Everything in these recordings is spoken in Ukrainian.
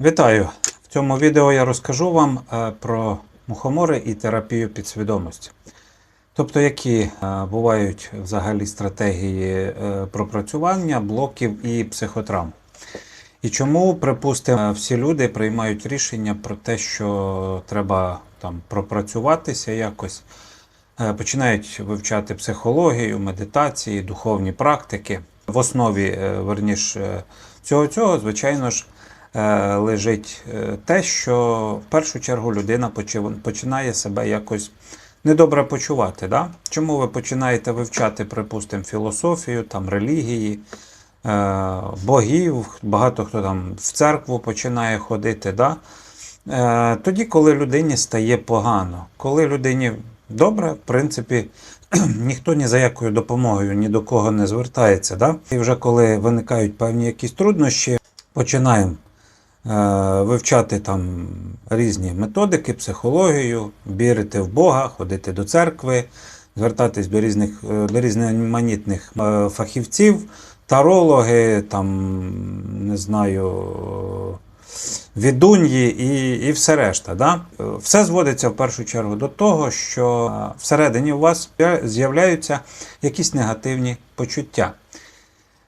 Вітаю! В цьому відео я розкажу вам е, про мухомори і терапію підсвідомості. Тобто, які е, бувають взагалі стратегії е, пропрацювання блоків і психотравм. І чому, припустимо, всі люди приймають рішення про те, що треба там пропрацюватися якось, починають вивчати психологію, медитації, духовні практики. В основі, верніше, цього цього, звичайно ж, лежить е, те, що в першу чергу людина починає себе якось недобре почувати. Да? Чому ви починаєте вивчати, припустимо, філософію, там, релігії, е, богів, багато хто там в церкву починає ходити. Да? Е, Тоді, коли людині стає погано, коли людині добре, в принципі, ніхто ні за якою допомогою ні до кого не звертається. Да? І вже коли виникають певні якісь труднощі, починаємо е, вивчати там різні методики, психологію, вірити в Бога, ходити до церкви, звертатись до різних е, до різноманітних е, фахівців, тарологи, там, не знаю. Відуньї і, і все решта. Да? Е, Все зводиться в першу чергу до того, що е, всередині у вас з'являються якісь негативні почуття.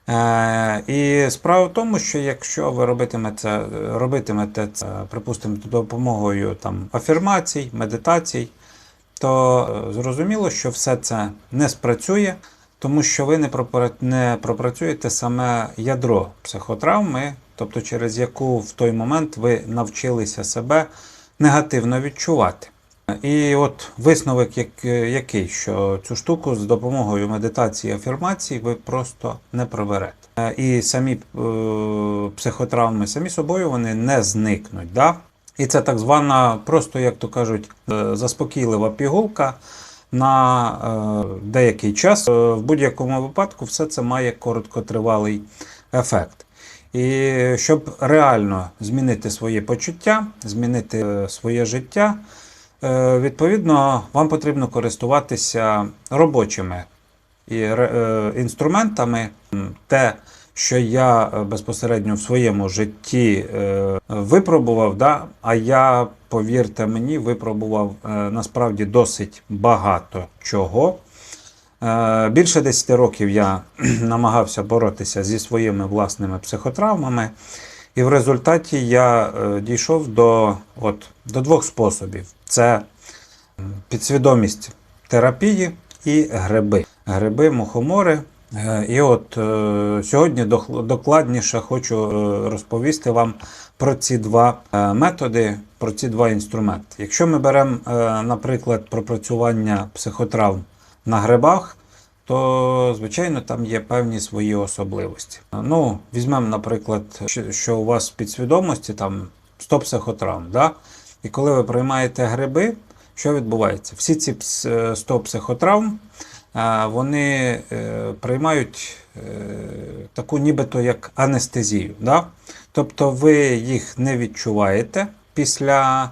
Е, і справа в тому, що якщо ви робитимете, робитимете це, припустимо, допомогою там, афірмацій, медитацій, то е, зрозуміло, що все це не спрацює, тому що ви не, пропра- не пропрацюєте саме ядро психотравми, тобто через яку в той момент ви навчилися себе негативно відчувати. І от висновок який, що цю штуку з допомогою медитації і афірмації ви просто не приберете. Е, І самі е, психотравми самі собою вони не зникнуть. Да? І це так звана, просто, як то кажуть, е, заспокійлива пігулка на деякий час. В будь-якому випадку все це має короткотривалий ефект. І щоб реально змінити своє почуття, змінити своє життя, відповідно, вам потрібно користуватися робочими е, інструментами. Те, що я е, безпосередньо в своєму житті е, випробував, да, а я, повірте мені, випробував е, насправді досить багато чого. Е, Більше 10 років я намагався боротися зі своїми власними психотравмами, і в результаті я е, дійшов до, от, до двох способів: це підсвідомість терапії і гриби. Гриби, мухомори. Е, І от е, сьогодні докладніше хочу розповісти вам про ці два методи, про ці два інструменти. Якщо ми беремо, наприклад, пропрацювання психотравм на грибах, то звичайно там є певні свої особливості. Ну, візьмемо, наприклад, що- у вас в підсвідомості там 100 психотравм, да? і коли ви приймаєте гриби, що відбувається? Всі ці пс- е, 100 психотравм е, вони е, приймають таку нібито як анестезію. Да? Тобто ви їх не відчуваєте після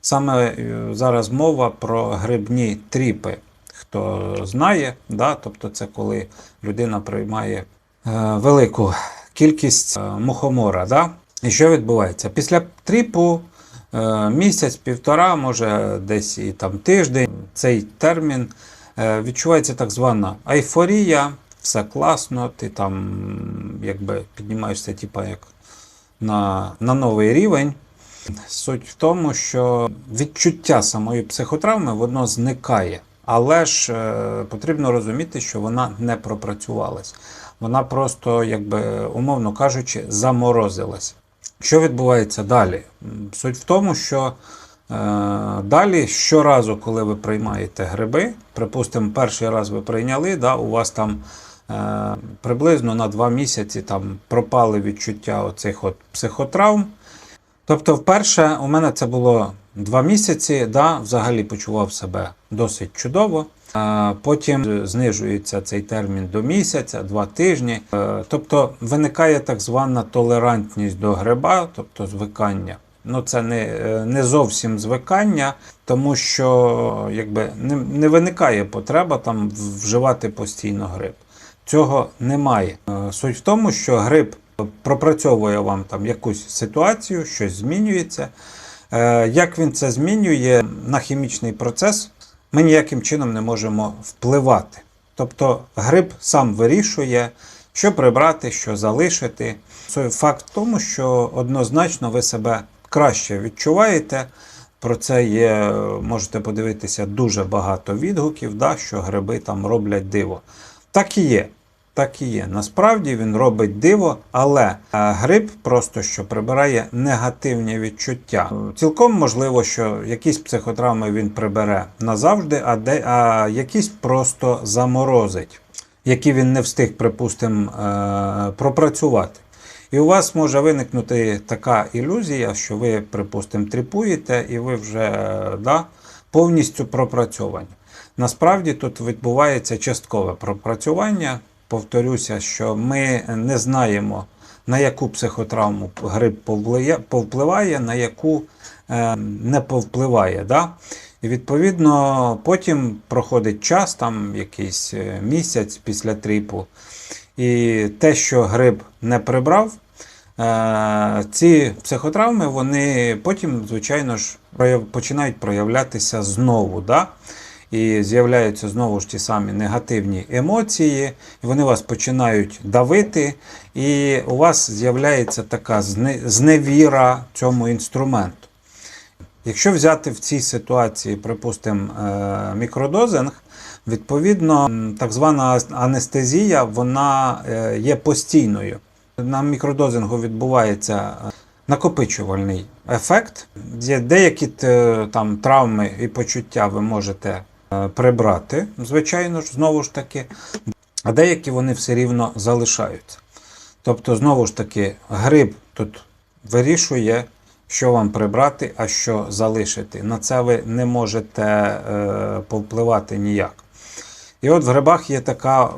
саме зараз мова про грибні тріпи. Хто знає, да? тобто це коли людина приймає е, велику кількість е, мухомора. Да? І що відбувається? Після тріпу е, місяць, півтора, може десь і там тиждень, цей термін відчувається так звана айфорія, все класно, ти там якби піднімаєшся, типа як на, на новий рівень. Суть в тому, що відчуття самої психотравми воно зникає, але ж е, потрібно розуміти, що вона не пропрацювалась. Вона просто, якби умовно кажучи, заморозилась. Що відбувається далі? Суть в тому, що е, далі щоразу, коли ви приймаєте гриби, припустимо, перший раз ви прийняли, да, у вас там е, приблизно на два місяці там пропали відчуття оцих от психотравм. Тобто, вперше у мене це було два місяці, да, взагалі почував себе досить чудово. Потім знижується цей термін до місяця, два тижні. Е, Тобто виникає так звана толерантність до гриба, тобто звикання. Ну, це не, е, не зовсім звикання, тому що якби, не, не виникає потреба там вживати постійно гриб. Цього немає. Е, Суть в тому, що гриб пропрацьовує вам там якусь ситуацію, щось змінюється. Е, Як він це змінює на хімічний процес, ми ніяким чином не можемо впливати. Тобто гриб сам вирішує, що прибрати, що залишити. Це факт в тому, що однозначно ви себе краще відчуваєте. Про це є, можете подивитися, дуже багато відгуків, да, що гриби там роблять диво. Так і є. Так і є. Насправді він робить диво, але гриб просто що прибирає негативні відчуття. Цілком можливо, що якісь психотравми він прибере назавжди, а, де, а якісь просто заморозить, які він не встиг, припустимо, е, пропрацювати. І у вас може виникнути така ілюзія, що ви, припустимо, тріпуєте, і ви вже е, да, повністю пропрацьовані. Насправді тут відбувається часткове пропрацювання. Повторюся, що ми не знаємо, на яку психотравму грип повпливає, на яку е, не повпливає. Да? І відповідно потім проходить час, там якийсь е, місяць після тріпу, і те, що гриб не прибрав, е, ці психотравми вони потім, звичайно ж, починають проявлятися знову. Да? І з'являються знову ж ті самі негативні емоції, і вони вас починають давити, і у вас з'являється така зневіра цьому інструменту. Якщо взяти в цій ситуації, припустимо, е, мікродозинг, відповідно, так звана анестезія вона е, є постійною. На мікродозингу відбувається е, накопичувальний ефект. Є деякі там травми і почуття ви можете прибрати, звичайно ж, знову ж таки, а деякі вони все рівно залишаються. Тобто, знову ж таки, гриб тут вирішує, що вам прибрати, а що залишити. На це ви не можете е, повпливати ніяк. І от в грибах є така е,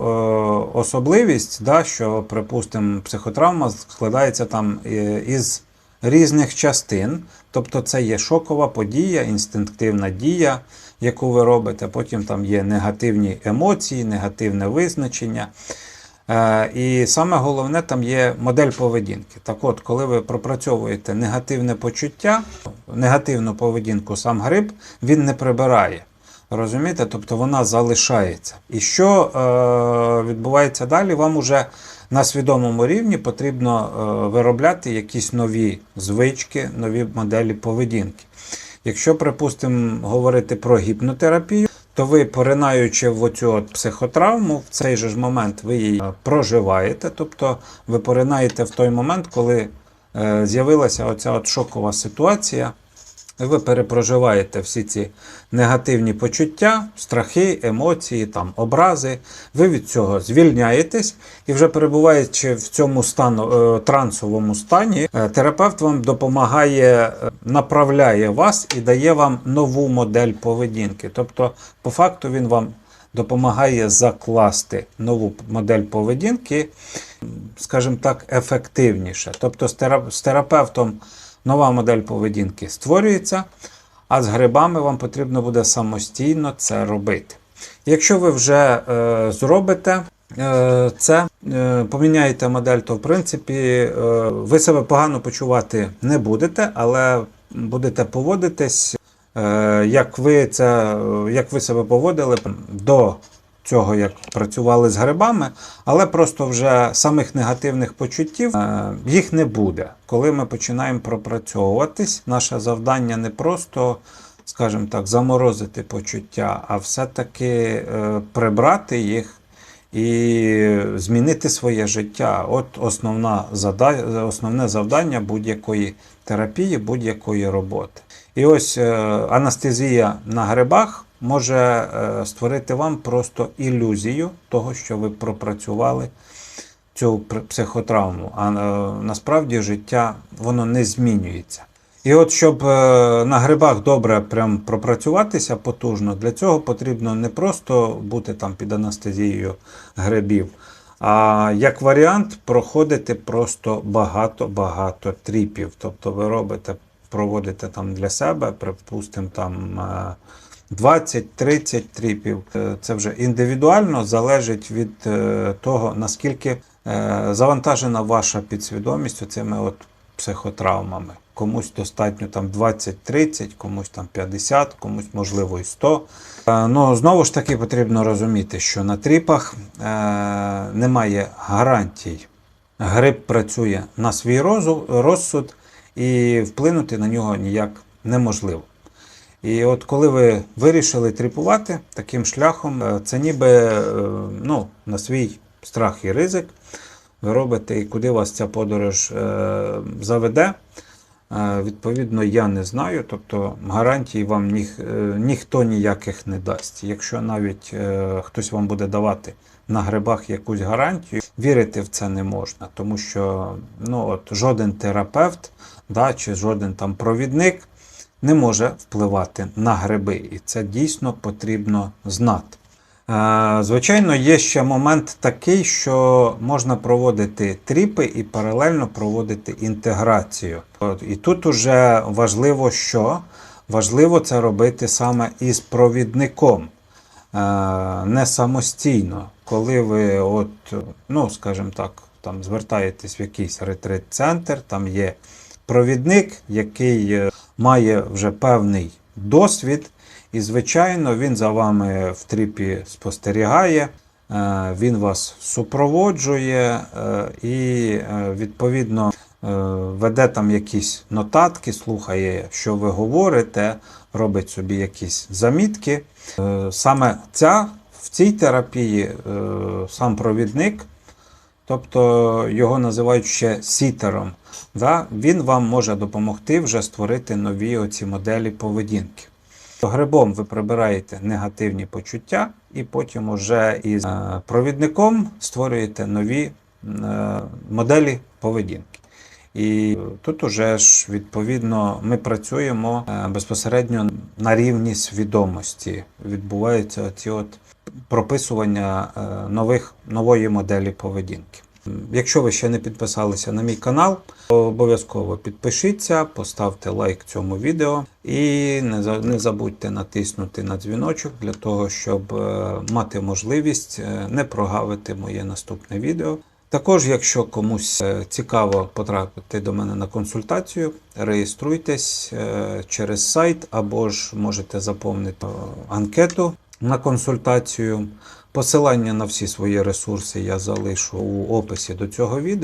особливість, да, що, припустимо, психотравма складається там е, із різних частин. Тобто це є шокова подія, інстинктивна дія, яку ви робите. Потім там є негативні емоції, негативне визначення. Е, І саме головне там є модель поведінки. Так от, коли ви пропрацьовуєте негативне почуття, негативну поведінку сам гриб, він не прибирає. Розумієте? Тобто вона залишається. І що е, відбувається далі? Вам уже на свідомому рівні потрібно е, виробляти якісь нові звички, нові моделі поведінки. Якщо, припустимо, говорити про гіпнотерапію, то ви, поринаючи в оцю от психотравму, в цей же ж момент ви її е, проживаєте, тобто ви поринаєте в той момент, коли е, з'явилася оця от шокова ситуація. Ви перепроживаєте всі ці негативні почуття, страхи, емоції, там, образи. Ви від цього звільняєтесь і вже перебуваючи в цьому стану, е, трансовому стані, е, терапевт вам допомагає, е, направляє вас і дає вам нову модель поведінки. Тобто, по факту, він вам допомагає закласти нову модель поведінки, скажімо так, ефективніше. Тобто, з терапевтом нова модель поведінки створюється, а з грибами вам потрібно буде самостійно це робити. Якщо ви вже е, зробите е, це, е, поміняєте модель, то в принципі е, ви себе погано почувати не будете, але будете поводитись, е, як ви, це, як ви себе поводили до цього, як працювали з грибами, але просто вже самих негативних почуттів е, їх не буде. Коли ми починаємо пропрацьовуватись, наше завдання не просто, скажімо так, заморозити почуття, а все-таки е, прибрати їх. І змінити своє життя. От основна зада... основне завдання будь-якої терапії, будь-якої роботи. І ось е, анестезія на грибах може е, створити вам просто ілюзію того, що ви пропрацювали цю психотравму. А е, насправді життя воно не змінюється. І от щоб е, на грибах добре прям пропрацюватися потужно, для цього потрібно не просто бути там під анестезією грибів, а як варіант проходити просто багато-багато тріпів. Тобто ви робите, проводите там для себе, припустимо, там. Е, 20-30 тріпів. Е, Це вже індивідуально залежить від е, того, наскільки е, завантажена ваша підсвідомість оцими от психотравмами. Комусь достатньо там 20-30, комусь там 50, комусь можливо і 100. Е, Ну, знову ж таки, потрібно розуміти, що на тріпах е, немає гарантій. Гриб працює на свій розсуд і вплинути на нього ніяк неможливо. І от коли ви вирішили тріпувати таким шляхом, е, це ніби е, ну, на свій страх і ризик. Ви робите, і куди вас ця подорож е, заведе. Відповідно, я не знаю, тобто гарантій вам ніх, ніхто ніяких не дасть. Якщо навіть е, хтось вам буде давати на грибах якусь гарантію, вірити в це не можна, тому що ну, от, жоден терапевт да, чи жоден там провідник не може впливати на гриби, і це дійсно потрібно знати. Е, Звичайно, є ще момент такий, що можна проводити тріпи і паралельно проводити інтеграцію. І тут уже важливо, що важливо це робити саме із провідником, е, не самостійно. Коли ви, от, ну, скажімо так, там звертаєтесь в якийсь ретрит-центр, там є провідник, який е, має вже певний досвід, і, звичайно, він за вами в тріпі спостерігає, е, він вас супроводжує е, і, відповідно, веде там якісь нотатки, слухає, що ви говорите, робить собі якісь замітки. Саме ця в цій терапії сам провідник тобто його називають ще сітером. Да? Він вам може допомогти вже створити нові оці моделі поведінки. Грибом ви прибираєте негативні почуття, і потім уже із е, провідником створюєте нові е, моделі поведінки. І тут уже ж відповідно ми працюємо е, безпосередньо на рівні свідомості. Відбуваються ці от прописування нових нової моделі поведінки. Якщо ви ще не підписалися на мій канал, обов'язково підпишіться, поставте лайк цьому відео і не забудьте натиснути на дзвіночок для того, щоб е, мати можливість е, не прогавити моє наступне відео. Також, якщо комусь е, цікаво потрапити до мене на консультацію, реєструйтесь через сайт або ж можете заповнити анкету на консультацію. Посилання на всі свої ресурси я залишу у описі до цього відео.